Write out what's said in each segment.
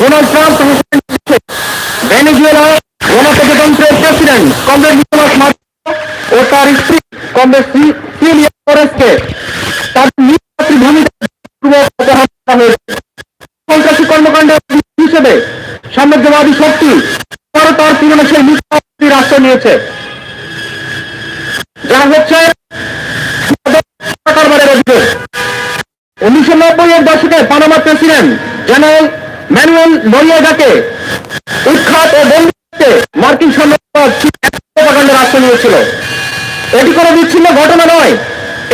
Donald Trump Venezuela গণপ্রজাতন্ত্রের president comrade Nicolas ও তার স্ত্রী কমরেড সিলিয়া ফ্লোরেসকে তাদের মাতৃভূমিতে সন্ত্রাসী কর্মকাণ্ডের হিসেবে সাম্রাজ্যবাদী শক্তি তারা তার সেই মিথ্যাবাদী রাষ্ট্র নিয়েছে। যা হচ্ছে উনিশশো নব্বই এর দশকে পানামা প্রেসিডেন্ট জেনারেল ম্যানুয়েল নরিয়াগাকে উৎখাত ও বন্দী মার্কিন প্রকাণ্ডের আশ্রয় নিয়েছিল। এটি কোনো বিচ্ছিন্ন ঘটনা নয়।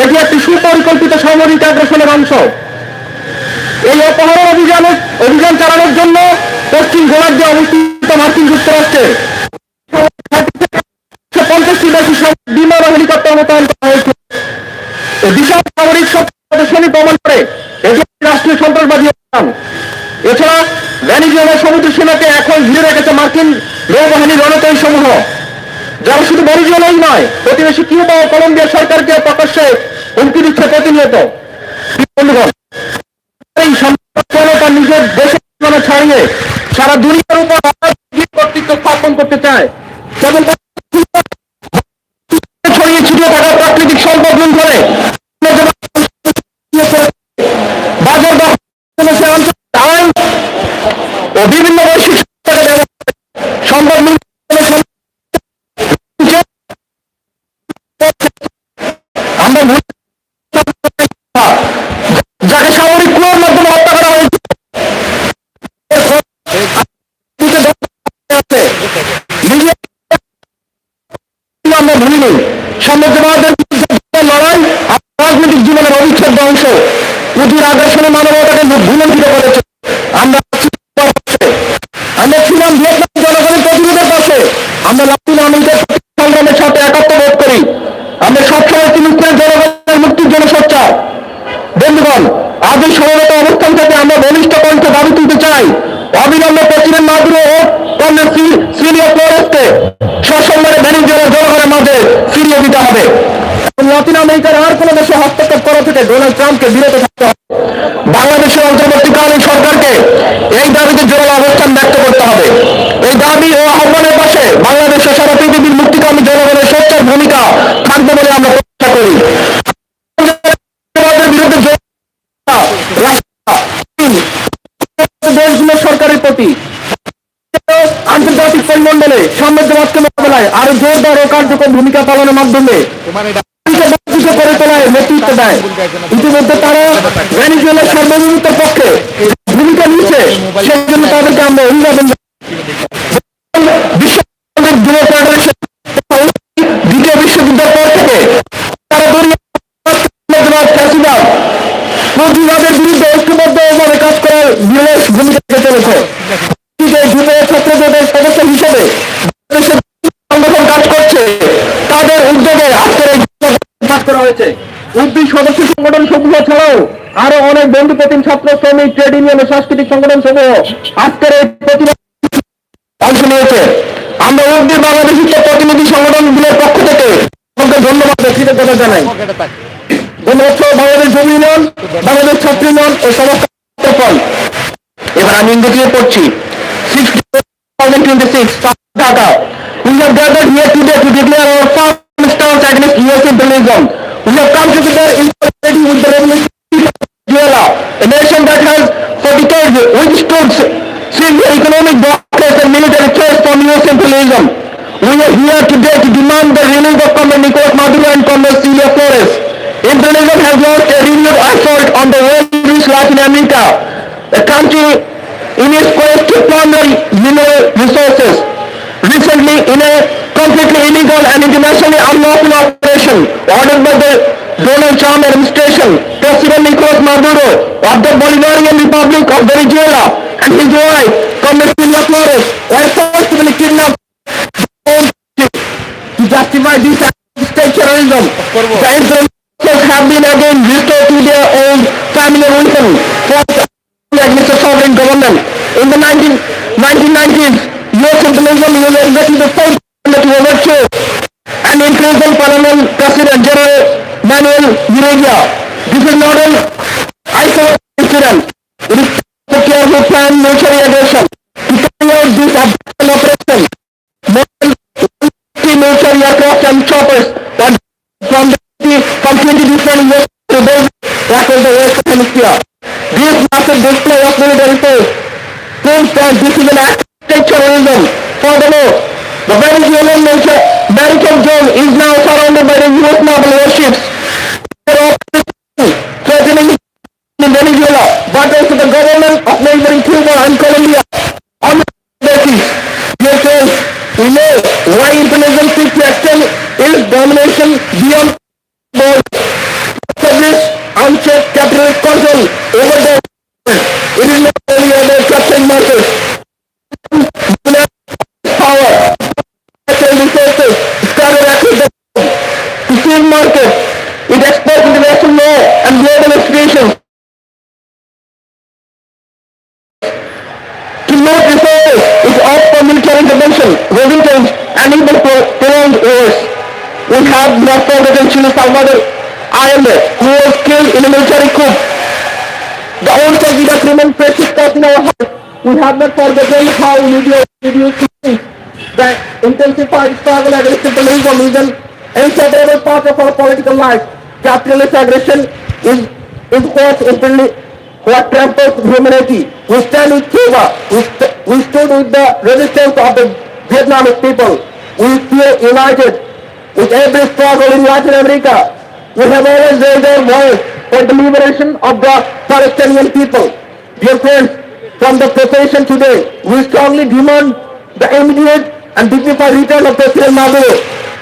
এটি একটি সুপরিকল্পিত সামরিক আগ্রাসনের অংশ। এই অপহরণ অভিযানে অভিযান চালানোর জন্য পশ্চিম গোলার্ধে অবস্থিত মার্কিন যুক্তরাষ্ট্রের পঞ্চাশটি বেশি বিমান হেলিকপ্টার মোতায়েন করা হয়েছে। বিশাল সামরিক প্রদর্শনী প্রমাণ করে এটি রাষ্ট্রীয় সন্ত্রাসবাদী অভিযান। এছাড়া ভ্যানিজুয়েলার সমুদ্র সীমাকে এখন ঘিরে রেখেছে মার্কিন নৌবাহিনীর রণতরী সমূহ, যারা শুধু ভেনিজুয়েলাই নয়, প্রতিবেশী কিউবা ও কলম্বিয়া সরকারকে প্রকাশ্যে হুমকি দিচ্ছে প্রতিনিয়ত। বন্ধুগণ, এই তার নিজের দেশের ছাড়িয়ে সারা দুনিয়ার উপর কর্তৃত্ব স্থাপন করতে চায়। কেবল অবিলম্বে প্রেসিডেন্ট মাদুরো ও কংগ্রেস সি- সিরিয়া ফ্লোরেসকে সসম্মানে জনগণের মাঝে ফিরিয়ে দিতে হবে। লাতিন আমেরিকার আর কোনো দেশে হস্তক্ষেপ করা থেকে ডোনাল্ড ট্রাম্পকে বিরত ভূমিকা মাধ্যমে করে তোলায় নেতৃত্ব দেয়। ইতিমধ্যে তারা ভেনিজুয়েলার পক্ষে ভূমিকা নিয়েছে। সেই জন্য তাদেরকে আমরা অভিবাদন হয়েছে উদ্ভিদ সদস্য সংগঠন সমূহ ছাড়াও আরও অনেক বন্ধু প্রতিম ছাত্র শ্রমিক ট্রেড ইউনিয়ন সাংস্কৃতিক সংগঠন সমূহ আজকের এই অংশ নিয়েছে আমরা উদ্ভিদ বাংলাদেশি প্রতিনিধি সংগঠনগুলোর পক্ষ থেকে ধন্যবাদ কৃতজ্ঞতা জানাই ধন্যবাদ বাংলাদেশ জমি ইউনিয়ন বাংলাদেশ ছাত্র ইউনিয়ন ও সমস্ত এবার আমি ইংরেজিতে পড়ছি six thousand six Dhaka We have gathered here today to declare our firm stance against US imperialism. We have come together in administration, President Nicolas Maduro of the Bolivarian Republic of Venezuela and his wife, Commissioner Flores were forcibly kidnapped to justify this state terrorism. The intellectuals have been again restored to their own family origin for against the sovereign government. In the 19, 1990s, US imperialism was exactly the same borders. Establish unchecked capitalist Have not forgotten how media reduced to think the intensified struggle against is an inseparable part of our political life. Capitalist aggression is, is what imperial, what tramples humanity. We stand with Cuba. We, st- we stood with the resistance of the Vietnamese people. We feel united with every struggle in Latin America. We have always raised our voice for the liberation of the Palestinian people. Dear friends, from the profession today, we strongly demand the immediate and dignified return of President Maduro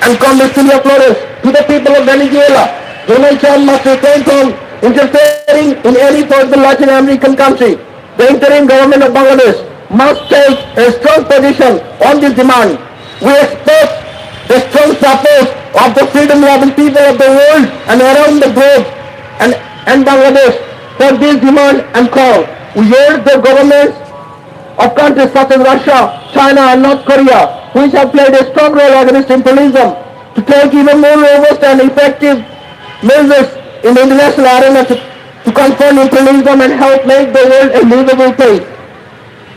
and Congressman Flores to the people of Venezuela. Trump must refrain from interfering in any further Latin American country. The interim government of Bangladesh must take a strong position on this demand. We expect the strong support of the freedom-loving people of the world and around the globe and, and Bangladesh for this demand and call. We urge the governments of countries such as Russia, China and North Korea, which have played a strong role against imperialism, to take even more robust and effective measures in the international arena to, to confront imperialism and help make the world a livable place.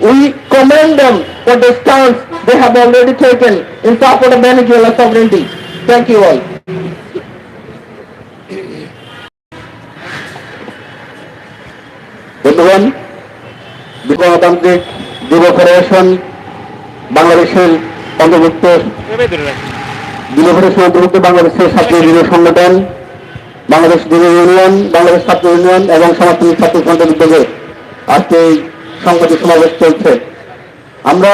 We commend them for the stance they have already taken in support of Venezuela sovereignty. Thank you all. বন্ধুগণ গণতান্ত্রিক যুব federation বাংলাদেশের অন্তর্ভুক্ত যুব federation অন্তর্ভুক্ত বাংলাদেশের ছাত্র যুব সংগঠন, বাংলাদেশ যুব ইউনিয়ন, বাংলাদেশ ছাত্র ইউনিয়ন এবং সমাজসেবী ছাত্র ফ্রন্টের উদ্যোগে আজকে এই সংবাদী সমাবেশ চলছে। আমরা,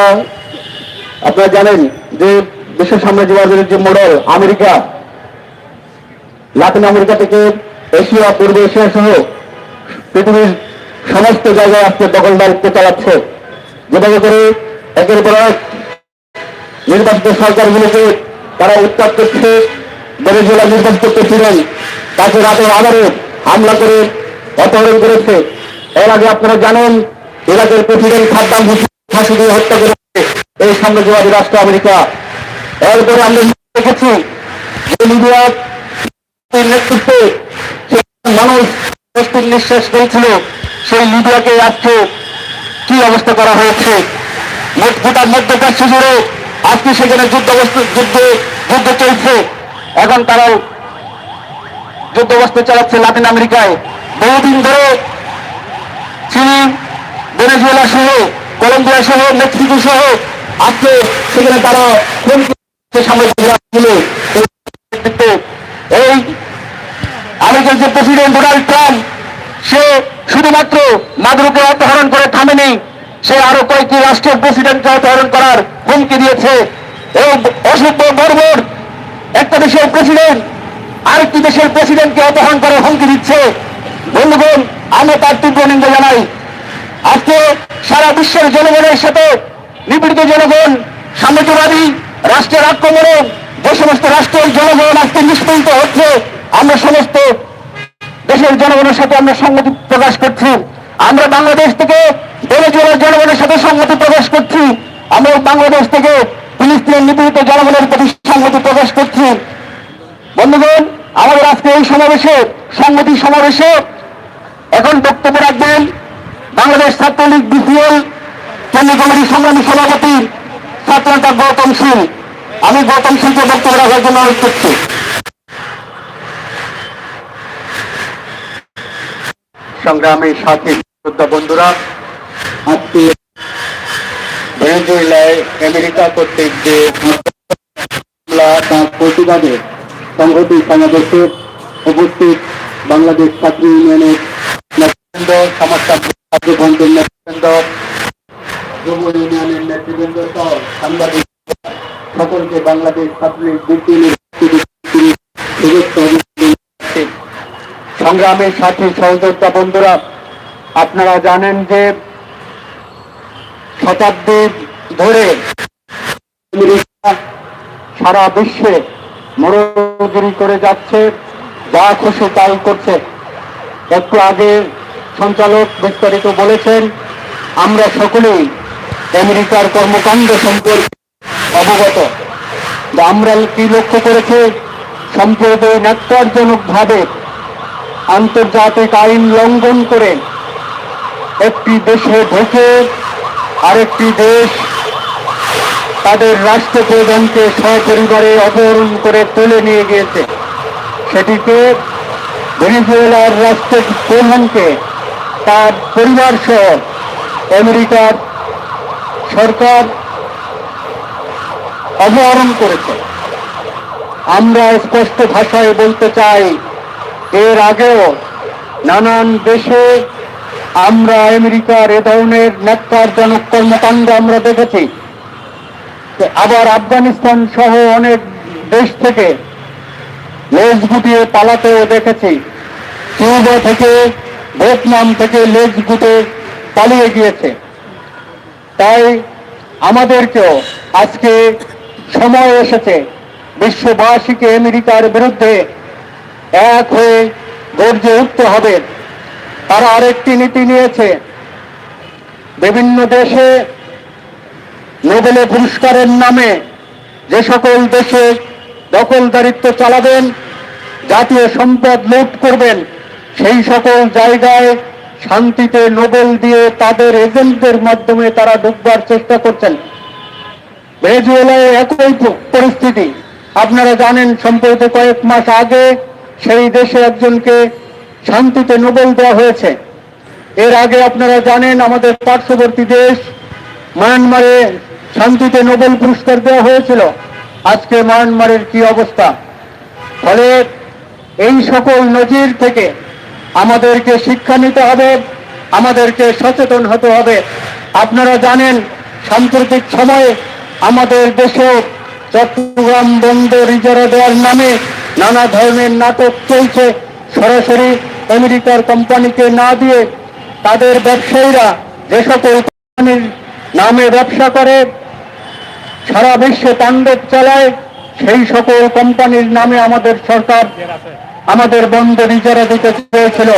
আপনারা জানেন যে বিশ্ব সাম্রাজ্যবাদের যে মডেল আমেরিকা, লাতিন আমেরিকা থেকে এশিয়া, পূর্ব এশিয়া সহ পৃথিবীর সমস্ত জায়গায় আজকে দখলদারিত্ব চালাচ্ছে যেভাবে করে একের পর এক নির্বাচিত সরকারগুলোকে তারা উত্তাপ করছে, ভেনেজুয়েলা নির্বাচন করতেছিলেন, তাকে রাতের আধারে হামলা করে অপহরণ করেছে। এর আগে আপনারা জানেন, ইরাকের প্রেসিডেন্ট খাদ্দাম ফাঁসি দিয়ে হত্যা করেছে এই সাম্রাজ্যবাদী রাষ্ট্র আমেরিকা। এরপরে আমরা দেখেছি যে নেতৃত্বে মানুষ নিঃশ্বাস পেয়েছিল সেই লিবিয়াকে আজকে কি অবস্থা করা হয়েছে? গোটা মধ্যপ্রাচ্য জুড়ে আজকে সেখানে যুদ্ধ যুদ্ধ যুদ্ধ চলছে। এখন তারাও যুদ্ধ অবস্থা চালাচ্ছে লাতিন আমেরিকায়। বহুদিন ধরে চিনি ভেনেজুয়েলা সহ, কলম্বিয়া সহ, মেক্সিকো সহ আজকে সেখানে তারা সামরিক। এই আমেরিকার যে প্রেসিডেন্ট ডোনাল্ড ট্রাম্প সে শুধুমাত্র মাদুরোকে অপহরণ করে থামেনি, সে আরও কয়েকটি রাষ্ট্রের প্রেসিডেন্টকে অপহরণ করার হুমকি দিয়েছে। এই অসভ্য বর্বর একটা দেশের প্রেসিডেন্ট আরেকটি দেশের প্রেসিডেন্টকে অপহরণ করে হুমকি দিচ্ছে। বন্ধুগণ, আমরা তার তীব্র নিন্দা জানাই। আজকে সারা বিশ্বের জনগণের সাথে নিপীড়িত জনগণ, সাম্রাজ্যবাদী রাষ্ট্রের আক্রমণে যে সমস্ত রাষ্ট্রের জনগণ আজকে নিষ্পীড়িত হচ্ছে, আমরা সমস্ত দেশের জনগণের সাথে আমরা সংগতি প্রকাশ করছি। আমরা বাংলাদেশ থেকে ভেনেজুয়েলার জনগণের সাথে সংগতি প্রকাশ করছি। আমরা বাংলাদেশ থেকে ফিলিস্তিনের নিপীড়িত জনগণের প্রতি সংগতি প্রকাশ করছি। বন্ধুগণ, আমাদের আজকে এই সমাবেশে সংগতি সমাবেশে এখন বক্তব্য রাখবেন বাংলাদেশ ছাত্রলীগ বিপিএল কেন্দ্রীয় কমিটির সংগ্রামী সভাপতি ছাত্রনেতা গৌতম সিং আমি গৌতম সিংকে বক্তব্য রাখার জন্য অনুরোধ করছি। সংগ্রামী সাথী বন্ধুরা ভেনেজুয়েলায় আমেরিকা কর্তৃক যে তার প্রতিবাদে সংহতি সমাবেশে উপস্থিত বাংলাদেশ ছাত্র ইউনিয়নের নেতৃবৃন্দ সমস্যা কার্যক্রমের নেতৃবৃন্দ, যুব ইউনিয়নের নেতৃবৃন্দ সহ সাংবাদিক, সকলকে বাংলাদেশ অভিনন্দন জানাচ্ছি। সংগ্রামের সাথী সহযোদ্ধা বন্ধুরা, আপনারা জানেন যে শতাব্দী ধরে সারা বিশ্বে মরগিরি করে যাচ্ছে, যা খুশি তাই করছে। একটু আগে সঞ্চালক বিস্তারিত বলেছেন, আমরা সকলেই আমেরিকার কর্মকাণ্ড সম্পর্কে অবগত। আমরা কি লক্ষ্য করেছি? সম্প্রতি ন্যাক্কারজনক ভাবে আন্তর্জাতিক আইন লঙ্ঘন করে একটি দেশে ঢুকে আরেকটি দেশ তাদের রাষ্ট্রপ্রধানকে সপরিবারে অপহরণ করে তুলে নিয়ে গিয়েছে। সেটিকে ভেনিজুয়েলার রাষ্ট্রের প্রধানকে তার পরিবার সহ আমেরিকার সরকার অপহরণ করেছে। আমরা স্পষ্ট ভাষায় বলতে চাই এর আগেও নানান দেশে আমরা আমেরিকার এ ধরনের ন্যাক্কারজনক কর্মকাণ্ড আমরা দেখেছি। আবার আফগানিস্তান সহ অনেক দেশ থেকে লেজ গুটিয়ে পালাতেও দেখেছি। কিউবা থেকে, ভিয়েতনাম থেকে লেজ গুটে পালিয়ে গিয়েছে। তাই আমাদেরকেও আজকে সময় এসেছে বিশ্ববাসীকে আমেরিকার বিরুদ্ধে এক হয়ে গর্জে উঠতে হবে। তারা আরেকটি নীতি নিয়েছে। বিভিন্ন দেশে নোবেলের পুরস্কারের নামে যে সকল দেশে দখলদারিত্ব চালাবেন, জাতীয় সম্পদ লুট করবেন, সেই সকল জায়গায় শান্তিতে নোবেল দিয়ে তাদের এজেন্টদের মাধ্যমে তারা ঢুকবার চেষ্টা করছেন। ভেনেজুয়েলায় একই পরিস্থিতি। আপনারা জানেন, সম্প্রতি কয়েক মাস আগে সেই দেশে একজনকে শান্তিতে নোবেল দেওয়া হয়েছে। এর আগে আপনারা জানেন, আমাদের পার্শ্ববর্তী দেশ মায়ানমারে শান্তিতে নোবেল পুরস্কার দেওয়া হয়েছিল। আজকে মায়ানমারের কি অবস্থা? ফলে এই সকল নজির থেকে আমাদেরকে শিক্ষা নিতে হবে, আমাদেরকে সচেতন হতে হবে। আপনারা জানেন, সাম্প্রতিক সময়ে আমাদের দেশেও চট্টগ্রাম বন্দর ইজারা দেওয়ার নামে নানা ধরনের নাটক চলছে। সরাসরি আমেরিকার কোম্পানিকে না দিয়ে তাদের ব্যবসায়ীরা যে সকল কোম্পানির নামে ব্যবসা করে, সারা বিশ্বে তাণ্ডব চালায়, সেই সকল কোম্পানির নামে আমাদের সরকার আমাদের বন্দর ইজারা দিতে চেয়েছিল।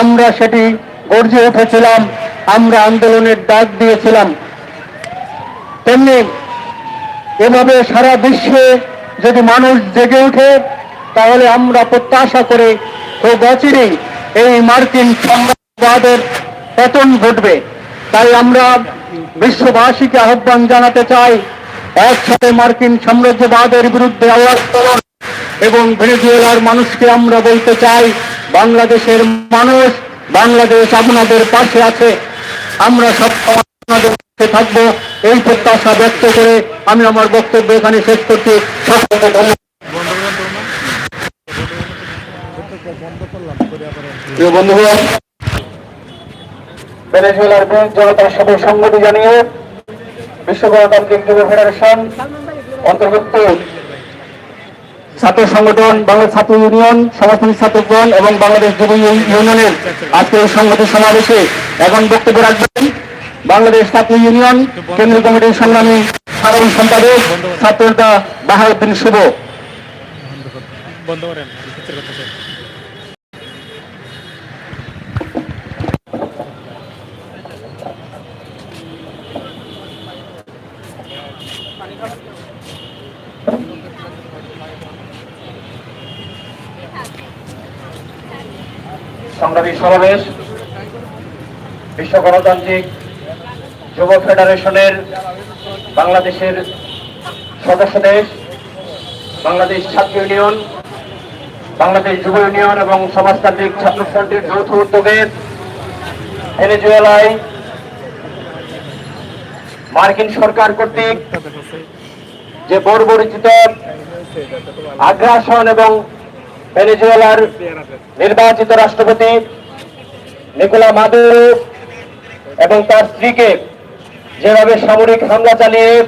আমরা সেটি গর্জে উঠেছিলাম, আমরা আন্দোলনের ডাক দিয়েছিলাম। তেমনি এভাবে সারা বিশ্বে যদি মানুষ জেগে ওঠে, তাহলে আমরা প্রত্যাশা করে খুব অচিরেই এই মার্কিন সাম্রাজ্যবাদের পতন ঘটবে। তাই আমরা বিশ্ববাসীকে আহ্বান জানাতে চাই, একসাথে মার্কিন সাম্রাজ্যবাদের বিরুদ্ধে আওয়াজ তুলুন এবং ভেনেজুয়েলার মানুষকে আমরা বলতে চাই, বাংলাদেশের মানুষ, বাংলাদেশ আপনাদের পাশে আছে। আমরা সব আপনাদের পাশে থাকব। এই প্রত্যাশা ব্যক্ত করে আমি আমার বক্তব্য এখানে শেষ করছি। ভেনেজুয়েলার জনতার সাথে সংগতি জানিয়ে বিশ্ব যুব ফেডারেশন অন্তর্ভুক্ত ছাত্র সংগঠন, বাংলাদেশ ছাত্র ইউনিয়ন সমাজতান্ত্রিক ছাত্রগণ এবং বাংলাদেশ যুব ইউ- ইউনিয়নের আজকের সংগঠন সমাবেশে এখন বক্তব্য রাখবেন। বাংলাদেশ ছাত্র ইউনিয়ন কেন্দ্রীয় কমিটির সংগ্রামী সাধারণ সম্পাদক ছাত্রনেতা বাহাউদ্দিন শুভ। সংগ্রামী সমাবেশ, বিশ্ব গণতান্ত্রিক যুব ফেডারেশনের বাংলাদেশের সদস্য দেশ, বাংলাদেশ ছাত্র ইউনিয়ন, বাংলাদেশ যুব ইউনিয়ন এবং সমাজতান্ত্রিক ছাত্র ফ্রন্টের যৌথ উদ্যোগে ভেনেজুয়েলায় মার্কিন সরকার কর্তৃক যে বর্বরিচিত আগ্রাসন এবং ভেনেজুয়েলার নির্বাচিত রাষ্ট্রপতি নিকোলা মাদুরো এবং তার স্ত্রীকে যেভাবে সামরিক হামলা চালিয়ে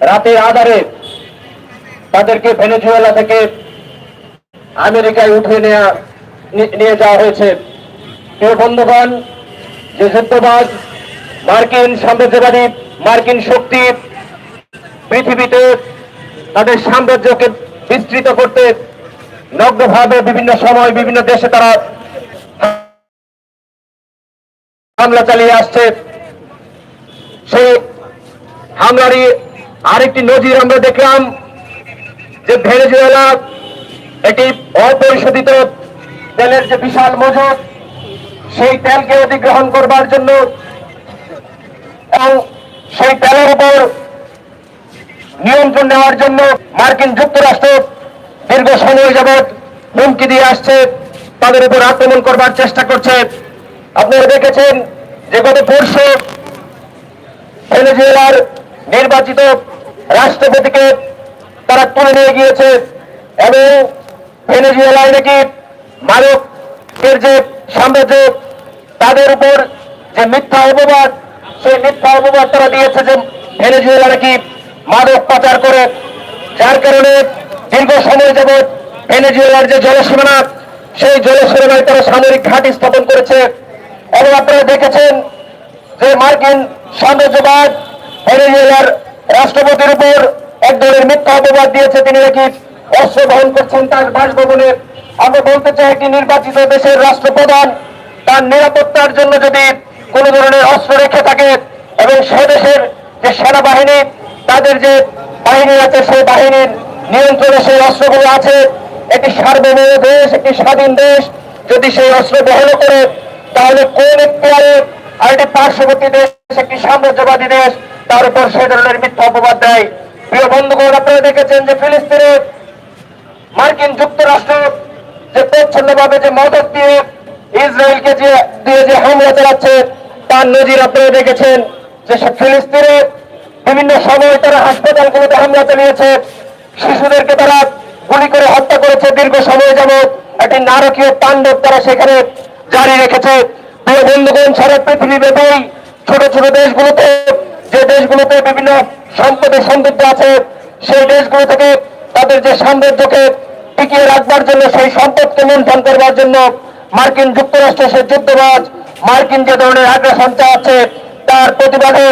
রাতের আধারে তাদেরকে ভেনেজুয়েলা থেকে আমেরিকায় উঠে নেওয়া নি- নিয়ে যাওয়া হয়েছে। প্রিয় বন্ধুগণ, যে যুদ্ধবাজ মার্কিন সাম্রাজ্যবাদী, মার্কিন শক্তি পৃথিবীতে তাদের সাম্রাজ্যকে বিস্তৃত করতে নগ্নভাবে বিভিন্ন সময় বিভিন্ন দেশে তারা হামলা চালিয়ে আসছে। সেই হামলারই আরেকটি নজির আমরা দেখলাম যে ভেনেজুয়েলা এটি অপরিশোধিত তেলের যে বিশাল মজুদ, সেই তেলকে অধিগ্রহণ করবার জন্য এবং সেই তেলের উপর নিয়ন্ত্রণ নেওয়ার জন্য মার্কিন যুক্তরাষ্ট্র দীর্ঘ সময় যাবৎ হুমকি দিয়ে আসছে, তাদের উপর আক্রমণ করবার চেষ্টা করছে। আপনারা দেখেছেন যে গত পরশু ভেনেজুয়েলার নির্বাচিত রাষ্ট্রপতিকে তারা তুলে নিয়ে গিয়েছে এবং ভেনেজুয়েলায় নাকি মাদকের যে সাম্রাজ্য, তাদের উপর যে মিথ্যা অপবাদ, সেই মিথ্যা অপবাদ তারা দিয়েছে যে ভেনেজুয়েলা নাকি মাদক পাচার করে। যার কারণে দীর্ঘ সময় যাবৎ ভেনেজুয়েলার যে জলসীমানা সেই জলসীমানায় তারা সামরিক ঘাঁটি স্থাপন করেছে। এবং আপনারা দেখেছেন যে মার্কিন সাম্রাজ্যবাদ ভেনেজুয়েলার রাষ্ট্রপতির উপর এক ধরনের মিথ্যা অপবাদ দিয়েছে, তিনি নাকি অস্ত্র বহন করছেন তার বাসভবনে। আমরা বলতে চাই একটি নির্বাচিত দেশের রাষ্ট্রপ্রধান তার নিরাপত্তার জন্য যদি কোনো ধরনের অস্ত্র রেখে থাকে এবং সে দেশের যে সেনাবাহিনী, তাদের যে বাহিনী আছে, সেই বাহিনীর নিয়ন্ত্রণে সেই অস্ত্রগুলো আছে, একটি সার্বভৌম দেশ, একটি স্বাধীন দেশ, যদি সেই অস্ত্র বহন করে, তাহলে কোন একটি আর একটি পার্শ্ববর্তী দেশ, একটি সাম্রাজ্যবাদী দেশ, তার উপর সে ধরনের মিথ্যা অপবাদ দেয়। প্রিয় বন্ধুগণ, আপনারা দেখেছেন যে ফিলিস্তিনে মার্কিন যুক্তরাষ্ট্র যে প্রচ্ছন্নভাবে যে মদত দিয়ে ইসরায়েলকে যে, দিয়ে যে হামলা চালাচ্ছে, তার নজির আপনারা দেখেছেন যে ফিলিস্তিনে বিভিন্ন সময় তারা হাসপাতালগুলোতে হামলা চালিয়েছে। শিশুদেরকে তারা গুলি করে হত্যা করেছে দীর্ঘ সময় যাবৎ। একটি নারকীয় তাণ্ডব তারা সেখানে জারি রেখেছে। প্রিয় বন্ধুগণ, সারা পৃথিবী ব্যাপী ছোট ছোট দেশগুলোতে যে দেশগুলোতে বিভিন্ন সম্পদে সমৃদ্ধ আছে, সেই দেশগুলো থেকে তাদের যে সাম্রাজ্যকে টিকিয়ে রাখবার জন্য, সেই সম্পদকে লুণ্ঠন করবার জন্য মার্কিন যুক্তরাষ্ট্র সে যুদ্ধবাজ মার্কিন যে ধরনের আগ্রাসন চালাচ্ছে, তার প্রতিবাদে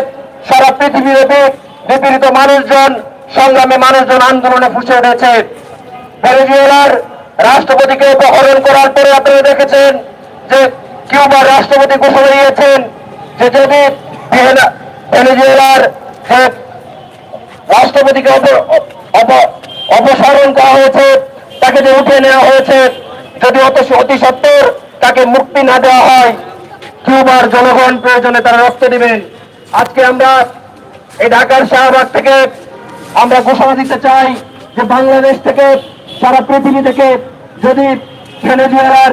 সারা পৃথিবীব্যাপী নিপীড়িত মানুষজন, সংগ্রামে মানুষজন আন্দোলনে ফুসে উঠেছে। ভেনেজুয়েলার রাষ্ট্রপতিকে অপহরণ করার পরে আপনারা দেখেছেন যে কিউবার রাষ্ট্রপতি ঘোষণা দিয়েছেন যে যদি ভেনেজুয়েলার রাষ্ট্রপতিকে অপ- অপ- অপসারণ করা হয়েছে, তাকে যে উঠিয়ে নেওয়া হয়েছে, যদি অত অতি সত্তর তাকে মুক্তি না দেওয়া হয়, কিউবার জনগণ প্রয়োজনে তারা রক্ত দিবেন আজকে আমরা এই ঢাকার শাহবাগ থেকে আমরা ঘোষণা দিতে চাই যে বাংলাদেশ থেকে, সারা পৃথিবী থেকে যদি ভেনেজুয়েলার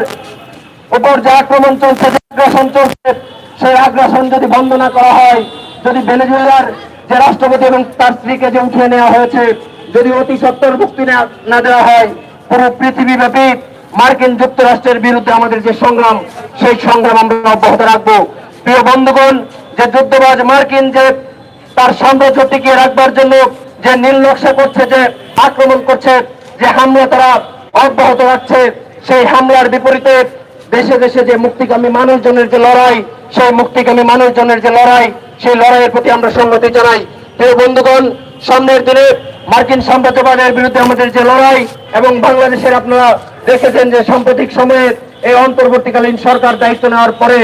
উপর যে আক্রমণ চলছে, যে আগ্রাসন চলছে, সেই আগ্রাসন যদি বন্ধ না করা হয়, যদি ভেনেজুয়েলার যে রাষ্ট্রপতি এবং তার স্ত্রীকে যে উঠিয়ে নেওয়া হয়েছে, যদি অতি সত্তর মুক্তি না- দেওয়া হয়, পুরো পৃথিবী ব্যাপী মার্কিন যুক্তরাষ্ট্রের বিরুদ্ধে আমাদের যে সংগ্রাম, সেই সংগ্রাম আমরা অব্যাহত রাখব। প্রিয় বন্ধুগণ, যে যুদ্ধবাজ মার্কিন যে তার সাম্রাজ্য টিকিয়ে রাখবার জন্য যে নীল নকশা করছে, যে আক্রমণ করছে, যে হামলা তারা অব্যাহত রাখছে, সেই হামলার বিপরীতে দেশে দেশে যে মুক্তিকামী মানুষজনের যে লড়াই, সেই মুক্তিকামী মানুষজনের যে লড়াই, সেই লড়াইয়ের প্রতি আমরা সংগতি জানাই। প্রিয় বন্ধুগণ, সামনের দিনে মার্কিন সাম্রাজ্যবাদের বিরুদ্ধে আমাদের যে লড়াই এবং বাংলাদেশের আপনারা দেখেছেন যে সাম্প্রতিক সময়ে এই অন্তর্বর্তীকালীন সরকার দায়িত্ব নেওয়ার পরে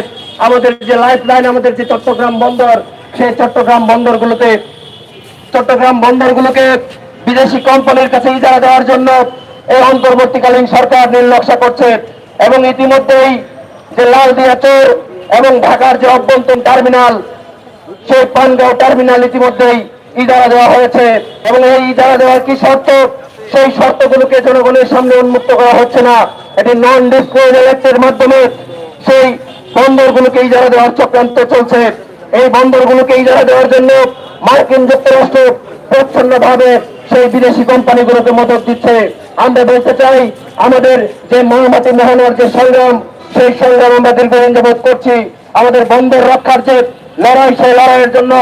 আমাদের যে লাইফ লাইন আমাদের যে চট্টগ্রাম বন্দর, সেই চট্টগ্রাম বন্দরগুলোতে, চট্টগ্রাম বন্দরগুলোকে বিদেশি কোম্পানির কাছে ইজারা দেওয়ার জন্য এই অন্তর্বর্তীকালীন সরকার নির্লক্ষা করছে। এবং ইতিমধ্যেই যে লালদিয়া চোর এবং ঢাকার যে অভ্যন্তরীণ টার্মিনাল, সেই পানগাঁও টার্মিনাল ইতিমধ্যেই ইজারা দেওয়া হয়েছে এবং এই ইজারা দেওয়ার কি শর্ত? সেই শর্তগুলোকে জনগণের সামনে উন্মুক্ত করা হচ্ছে না। এটি নন ডিসক্লোজার অ্যাক্টের মাধ্যমে সেই বন্দরগুলোকে ইজারা দেওয়ার চক্রান্ত চলছে। এই বন্দরগুলোকে ইজারা দেওয়ার জন্য মার্কিন যুক্তরাষ্ট্র প্রচ্ছন্নভাবে সেই বিদেশি কোম্পানিগুলোকে মদত দিচ্ছে। আমরা বলতে চাই, আমাদের যে মহামাটি মোহনার যে সংগ্রাম, সেই সংগ্রাম আমরা দীর্ঘদিন যাবৎ করছি। আমাদের বন্দর রক্ষার যে লড়াই, সেই লড়াইয়ের জন্য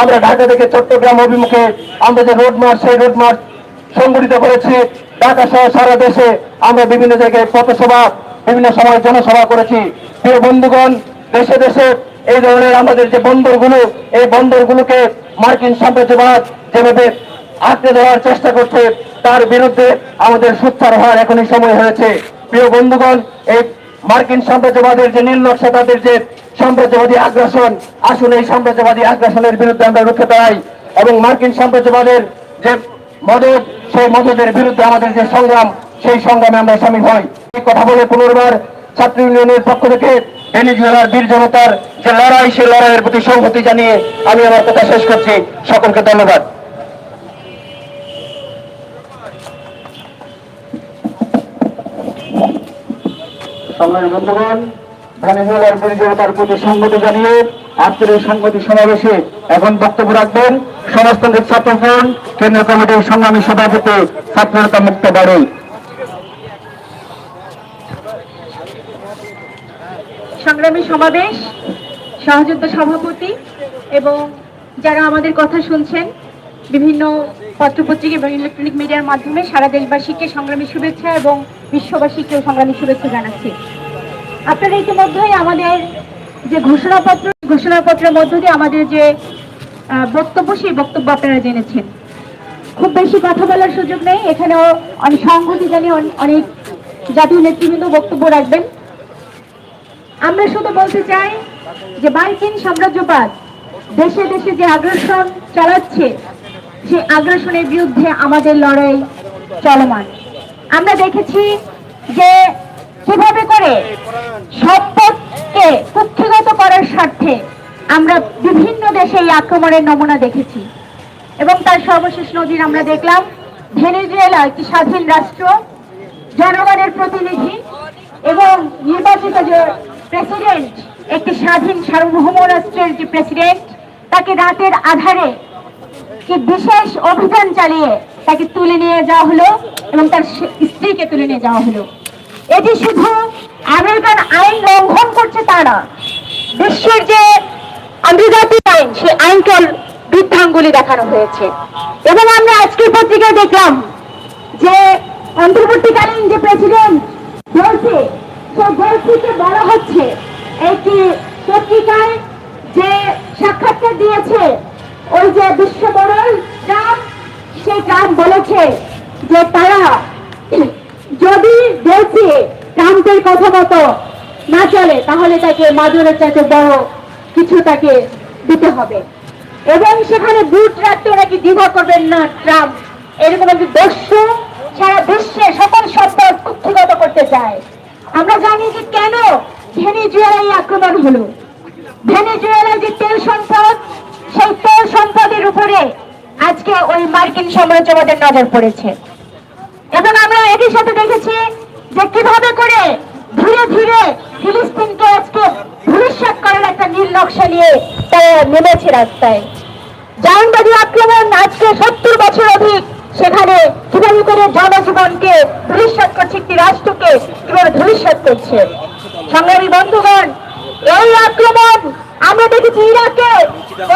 আমরা ঢাকা থেকে চট্টগ্রাম অভিমুখে আমরা যে রোড মার্চ সেই রোড মার্চ সংগঠিত করেছি। ঢাকা সহ সারা দেশে আমরা বিভিন্ন জায়গায় পথসভা, বিভিন্ন সময় জনসভা করেছি। প্রিয় বন্ধুগণ, দেশে দেশে এই ধরনের আমাদের যে বন্দরগুলো, এই বন্দরগুলোকে মার্কিন সাম্রাজ্যবাদ যেভাবে আঁকড়ে দেওয়ার চেষ্টা করছে তার বিরুদ্ধে আমাদের সুচ্চার হওয়ার এখনই সময় হয়েছে। প্রিয় বন্ধুগণ, এই মার্কিন সাম্রাজ্যবাদের যে নির্লক্ষ্য তাদের যে সাম্রাজ্যবাদী আগ্রাসন, আসুন এই সাম্রাজ্যবাদী আগ্রাসনের বিরুদ্ধে আমরা রুখে দাঁড়াই এবং মার্কিন সাম্রাজ্যবাদের যে মদত, সেই মদতের বিরুদ্ধে আমাদের যে সংগ্রাম, সেই সংগ্রামে আমরা সামিল হই। এই কথা বলে পুনর্বার ছাত্র ইউনিয়নের পক্ষ থেকে ভেনিজুয়েলার বীর জনতার যে লড়াই, সেই লড়াইয়ের প্রতি সংহতি জানিয়ে আমি আমার কথা শেষ করছি। সকলকে ধন্যবাদ। সংগ্রামী বন্ধুগণ ভেনেজুয়েলার পরিচালতার প্রতি সংগতি জানিয়ে আজকের এই সংগতি সমাবেশে এখন বক্তব্য রাখবেন সমাজতান্ত্রিক ছাত্র ফ্রন্ট কেন্দ্রীয় কমিটির সংগ্রামী সভাপতি ছাত্রনেতা মুক্ত বাড়ি সংগ্রামী সমাবেশ, সহযোদ্ধা সভাপতি এবং যারা আমাদের কথা শুনছেন বিভিন্ন পত্রপত্রিকা এবং ইলেকট্রনিক মিডিয়ার মাধ্যমে সারা দেশবাসীকে সংগ্রামী শুভেচ্ছা এবং বিশ্ববাসীকেও সংগ্রামী শুভেচ্ছা জানাচ্ছি। আপনারা ইতিমধ্যেই আমাদের যে ঘোষণাপত্র, ঘোষণাপত্রের মধ্য দিয়ে আমাদের যে বক্তব্য, সেই বক্তব্য আপনারা জেনেছেন। খুব বেশি কথা বলার সুযোগ নেই। এখানেও অনেক সংহতি জানিয়ে অন- অনেক জাতীয় নেতৃবৃন্দ বক্তব্য রাখবেন। আমরা শুধু বলতে চাই যে মার্কিন সাম্রাজ্যবাদ দেশে দেশে যে আগ্রাসন চালাচ্ছে সেই আগ্রাসনের বিরুদ্ধে আমাদের লড়াই চলমান। আমরা দেখেছি যে কীভাবে করে সম্পদকে কুক্ষিগত করার স্বার্থে আমরা বিভিন্ন দেশে এই আক্রমণের নমুনা দেখেছি। এবং তার সর্বশেষ নজির আমরা দেখলাম ভেনেজুয়েলা একটি স্বাধীন রাষ্ট্র, জনগণের প্রতিনিধি এবং নির্বাচিত যে প্রেসিডেন্ট, একটি স্বাধীন সার্বভৌম রাষ্ট্রের যে প্রেসিডেন্ট, তাকে রাতের আধারে কি বিশেষ অভিযান চালিয়ে তাকে তুলে নিয়ে যাওয়া হলো এবং তার স্ত্রীকে তুলে নিয়ে যাওয়া হলো। এটি শুধু আমেরিকান আইন লঙ্ঘন করছে তা না, বিশ্বের যে আন্তর্জাতিক আইন সেই আইনকে বৃদ্ধাঙ্গুলি দেখানো হয়েছে। এবং আমরা আজকের পত্রিকায় দেখলাম যে অন্তর্বর্তীকালীন যে প্রেসিডেন্ট বলছে সে বলছিকে বলা হচ্ছে একটি পত্রিকায় যে সাক্ষাৎকার দিয়েছে ওই যে বিশ্ববরণ ট্রাম্প সেই ট্রাম্প বলেছে যে তারা যদি বলছে ট্রাম্পের কথা মতো না তাকে মাজরের চাইতে বড় কিছু তাকে দিতে হবে। এবং সেখানে বুট রাখতে নাকি দ্বিধা করবেন না, ট্রাম্প। এরকম একটি দস্যু সারা বিশ্বে সকল সম্পদ কুক্ষিগত করতে চায়। আমরা জানি যে কেন ভেনেজুয়েলায় আক্রমণ হলো। ভেনেজুয়েলার যে তেল সম্পদ, সেই তেল সম্পদের উপরে আজকে ওই মার্কিন সাম্রাজ্যবাদের নজর পড়েছে। এবং আমরা একই সাথে দেখেছি যে কীভাবে করে ধীরে ধীরে ফিলিস্তিনকে আজকে ভবিষ্যৎ করার একটা নির্লক্ষ্য নিয়ে তারা নেমেছে রাস্তায়। জাহানবাদী আক্রমণ আজকে সত্তর বছর অধিক সেখানে কীভাবে করে জনজীবনকে ভবিষ্যৎ করছে একটি রাষ্ট্রকে কীভাবে ভবিষ্যৎ করছে। সংগ্রামী বন্ধুগণ, এই আক্রমণ আমরা দেখেছি ইরাকে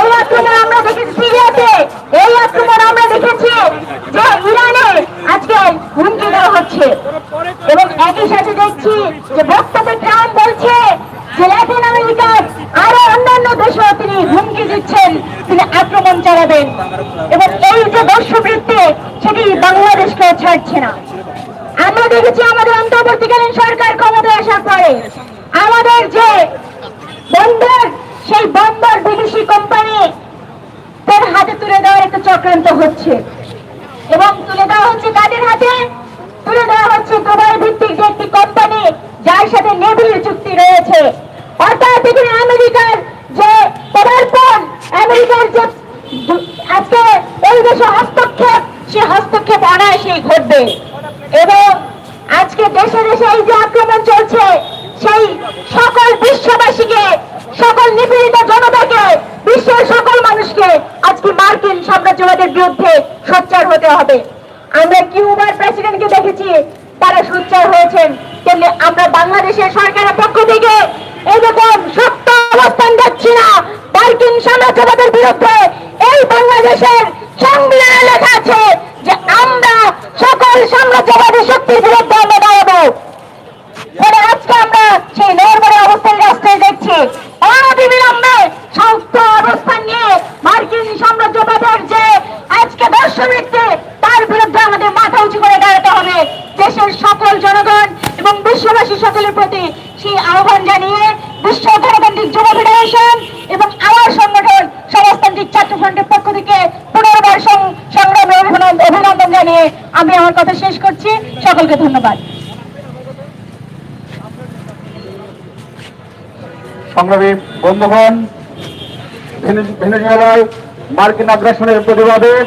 এই আক্রমণ আমরা দেখেছি সিরিয়াতে এই আক্রমণ আমরা দেখেছি যে ইরানে আজকে হুমকি দেওয়া হচ্ছে। এবং একই সাথে দেখছি যে বক্তব্যে ট্রাম্প বলছে যে ল্যাটিন আমেরিকার আরও অন্যান্য দেশেও তিনি হুমকি দিচ্ছেন, তিনি আক্রমণ চালাবেন। এবং এই যে দর্শবৃত্তি সেটি বাংলাদেশকেও ছাড়ছে না। আমরা দেখেছি আমাদের অন্তর্বর্তীকালীন সরকার ক্ষমতায় আসার পরে আমাদের যে বন্দর সেই বন্দর বিদেশি কোম্পানি তার হাতে তুলে দেওয়ার একটা চক্রান্ত হচ্ছে। এবং তুলে দেওয়া হচ্ছে কাদের হাতে? তুলে দেওয়া হচ্ছে দুবাই ভিত্তিক যে একটি কোম্পানি, যার সাথে নেভির চুক্তি রয়েছে। অর্থাৎ এখানে আমেরিকার যে পদার্পণ, আমেরিকার যে আজকে এই দেশে হস্তক্ষেপ, সে হস্তক্ষেপ অনায়াসেই ঘটবে এবং আজকে দেশে দেশে এই যে আক্রমণ চলছে সেই সকল বিশ্ববাসীকে সকল নিপীড়িত জনতাকে বিশ্বের সকল মানুষকে আজকে মার্কিন সাম্রাজ্যবাদের বিরুদ্ধে সোচ্চার হতে হবে আমরা কিউবার প্রেসিডেন্টকে দেখেছি তারা সোচ্চার হয়েছেন তেমনি আমরা বাংলাদেশের সরকারের পক্ষ থেকে এরকম শক্ত অবস্থান দেখছি না মার্কিন সাম্রাজ্যবাদের বিরুদ্ধে এই বাংলাদেশের সংবিধানে লেখা আছে যে আমরা সকল সাম্রাজ্যবাদী শক্তির বিরুদ্ধে আমরা দাঁড়াবো ফলে আজকে আমরা সেই নরবরে অবস্থান রাস্তায় দেখছি অনবিলম্বে শক্ত অবস্থান নিয়ে মার্কিন সাম্রাজ্যবাদের যে আজকে দর্শবৃত্তি তার বিরুদ্ধে আমাদের মাথা উঁচু করে দাঁড়াতে হবে দেশের সকল জনগণ এবং বিশ্ববাসী সকলের প্রতি সেই আহ্বান জানিয়ে বিশ্ব গণতান্ত্রিক যুব ফেডারেশন এবং আমার সংগঠন সমাজতান্ত্রিক ছাত্র ফ্রন্টের পক্ষ থেকে পুনর্বার সং- সংগ্রামে অভিনন্দন অভিনন্দন জানিয়ে আমি আমার কথা শেষ করছি সকলকে ধন্যবাদ সংগ্রামী বন্ধুগণ, ভেনে- ভেনেজুয়েলায় মার্কিন আগ্রাসনের প্রতিবাদে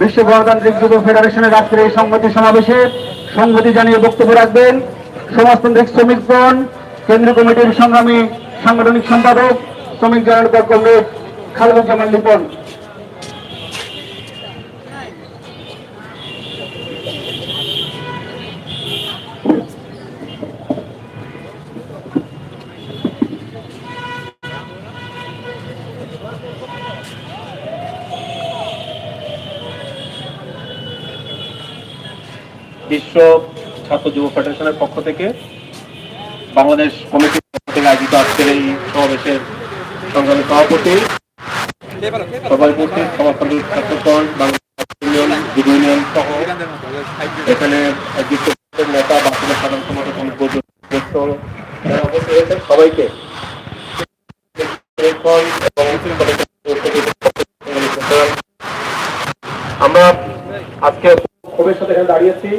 বিশ্ব গণতান্ত্রিক যুব ফেডারেশনের আজকের এই সংগতি সমাবেশে সংগতি জানিয়ে বক্তব্য রাখবেন সমাজতান্ত্রিক শ্রমিকগণ, কেন্দ্রীয় কমিটির সংগ্রামী সাংগঠনিক সম্পাদক শ্রমিক জনতা কংগ্রেস খালেদুজ্জামান লিপন। বিশ্ব ছাত্র যুব ফেডারেশনের পক্ষ থেকে বাংলাদেশ কমিটির পক্ষ থেকে আয়োজিত আজকের এই সমাবেশের সংগ্রামী সভাপতি সবাই উপস্থিত সমাজতান্ত্রিক ছাত্রগণ ইউনিয়ন সহ এখানে নেতা বাংলাদেশ সাধারণ হয়েছেন সবাইকে আমরা আজকে ক্ষোভের সাথে এখানে দাঁড়িয়েছি।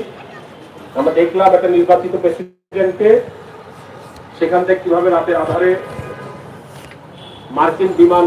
দেখলাম একটা নির্বাচিত প্রেসিডেন্টকে সেখান থেকে কীভাবে রাতের আধারে মার্কিন বিমান